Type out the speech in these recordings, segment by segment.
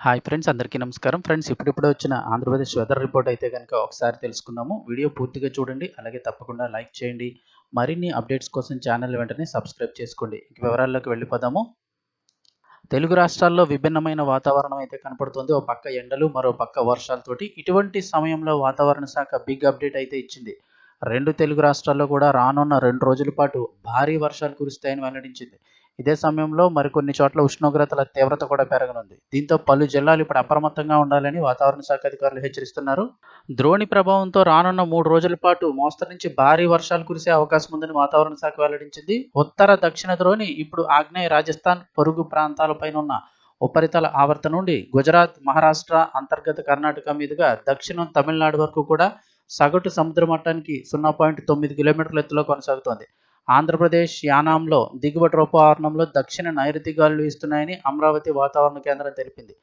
Hi friends అందరికీ నమస్కారం. Friends ఇప్పుడిప్పుడే వచ్చిన ఆంధ్రప్రదేశ్ వెదర్ రిపోర్ట్ అయితే కనుక ఒకసారి తెలుసుకుందాము. వీడియో పూర్తిగా చూడండి అలాగే తప్పకుండా లైక్ చేయండి. మరిన్ని అప్డేట్స్ కోసం ఛానల్ వెంటనే సబ్స్క్రైబ్ చేసుకోండి. ఇంక వివరాల్లోకి వెళ్ళిపోదాము. తెలుగు రాష్ట్రాల్లో విభిన్నమైన వాతావరణం అయితే కనపడుతుంది. ఒక పక్క ఎండలు మరో పక్క వర్షాలతోటి. ఇటువంటి సమయంలో వాతావరణ శాఖ బిగ్ అప్డేట్ అయితే ఇచ్చింది. రెండు తెలుగు రాష్ట్రాల్లో కూడా రానున్న రెండు రోజుల పాటు భారీ వర్షాలు కురుస్తాయని వెల్లడించింది. ఇదే సమయంలో మరికొన్ని చోట్ల ఉష్ణోగ్రతల తీవ్రత కూడా పెరగనుంది. దీంతో పలు జిల్లాలు ఇప్పుడు అప్రమత్తంగా ఉండాలని వాతావరణ శాఖ అధికారులు హెచ్చరిస్తున్నారు. ద్రోణి ప్రభావంతో రానున్న మూడు రోజుల పాటు మోస్తరు నుంచి భారీ వర్షాలు కురిసే అవకాశం ఉందని వాతావరణ శాఖ వెల్లడించింది. ఉత్తర దక్షిణ ద్రోణి ఇప్పుడు ఆగ్నేయ రాజస్థాన్ పొరుగు ప్రాంతాలపైన ఉన్న ఉపరితల ఆవర్త నుండి గుజరాత్ మహారాష్ట్ర అంతర్గత కర్ణాటక మీదుగా దక్షిణం తమిళనాడు వరకు కూడా సగటు సముద్ర మట్టానికి సున్నా పాయింట్ తొమ్మిది కిలోమీటర్ల ఎత్తులో కొనసాగుతోంది. ఆంధ్రప్రదేశ్ యానాంలో దిగువ ట్రోపావరణంలో దక్షిణ నైరుతి గాలులు వీస్తున్నాయని అమరావతి వాతావరణ కేంద్రం తెలిపింది.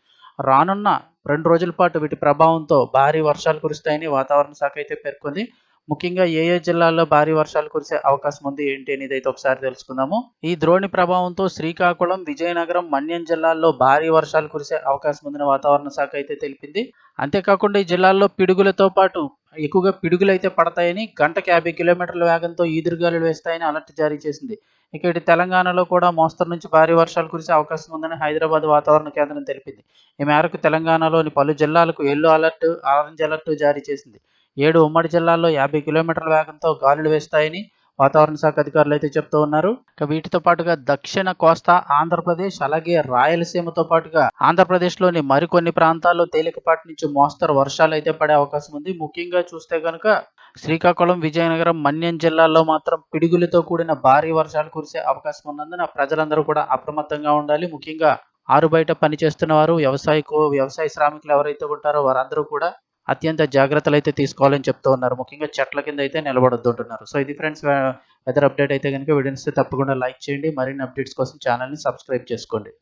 రానున్న రెండు రోజుల పాటు వీటి ప్రభావంతో భారీ వర్షాలు కురుస్తాయని వాతావరణ శాఖ అయితే పేర్కొంది. ముఖ్యంగా ఏ ఏ జిల్లాల్లో భారీ వర్షాలు కురిసే అవకాశం ఉంది ఏంటి అనేది అయితే ఒకసారి తెలుసుకుందాము. ఈ ద్రోణి ప్రభావంతో శ్రీకాకుళం విజయనగరం మన్యం జిల్లాల్లో భారీ వర్షాలు కురిసే అవకాశం ఉందని వాతావరణ శాఖ అయితే తెలిపింది. అంతేకాకుండా ఈ జిల్లాల్లో పిడుగులతో పాటు ఎక్కువగా పిడుగులు అయితే పడతాయని గంటకి యాభై కిలోమీటర్ల వేగంతో ఈదురుగాలులు వేస్తాయని అలర్ట్ జారీ చేసింది. ఇక ఇటు తెలంగాణలో కూడా మోస్తరు నుంచి భారీ వర్షాలు కురిసే అవకాశం ఉందని హైదరాబాద్ వాతావరణ కేంద్రం తెలిపింది. ఈ మేరకు తెలంగాణలోని పలు జిల్లాలకు ఎల్లో అలర్ట్ ఆరెంజ్ అలర్ట్ జారీ చేసింది. ఏడు ఉమ్మడి జిల్లాల్లో యాభై కిలోమీటర్ల వేగంతో గాలులు వేస్తాయని వాతావరణ శాఖ అధికారులు అయితే చెప్తూ ఉన్నారు. ఇక వీటితో పాటుగా దక్షిణ కోస్తా ఆంధ్రప్రదేశ్ అలాగే రాయలసీమతో పాటుగా ఆంధ్రప్రదేశ్లోని మరికొన్ని ప్రాంతాల్లో తేలికపాటి నుంచి మోస్తరు వర్షాలు అయితే పడే అవకాశం ఉంది. ముఖ్యంగా చూస్తే కనుక శ్రీకాకుళం విజయనగరం మన్యం జిల్లాల్లో మాత్రం పిడుగులతో కూడిన భారీ వర్షాలు కురిసే అవకాశం ఉన్నందున ప్రజలందరూ కూడా అప్రమత్తంగా ఉండాలి. ముఖ్యంగా ఆరు బయట పనిచేస్తున్న వారు వ్యవసాయకు వ్యవసాయ శ్రామికులు ఎవరైతే ఉంటారో వారందరూ కూడా అత్యంత జాగ్రత్తలు అయితే తీసుకోవాలని చెప్తూ ఉన్నారు. ముఖ్యంగా చెట్ల కింద అయితే నిలబడొద్దు అంటున్నారు. సో ఇది ఫ్రెండ్స్ వెదర్ అప్డేట్ అయితే కనుక వీడియోస్ తప్పకుండా లైక్ చేయండి. మరిన్ని అప్డేట్స్ కోసం ఛానల్ని సబ్స్క్రైబ్ చేసుకోండి.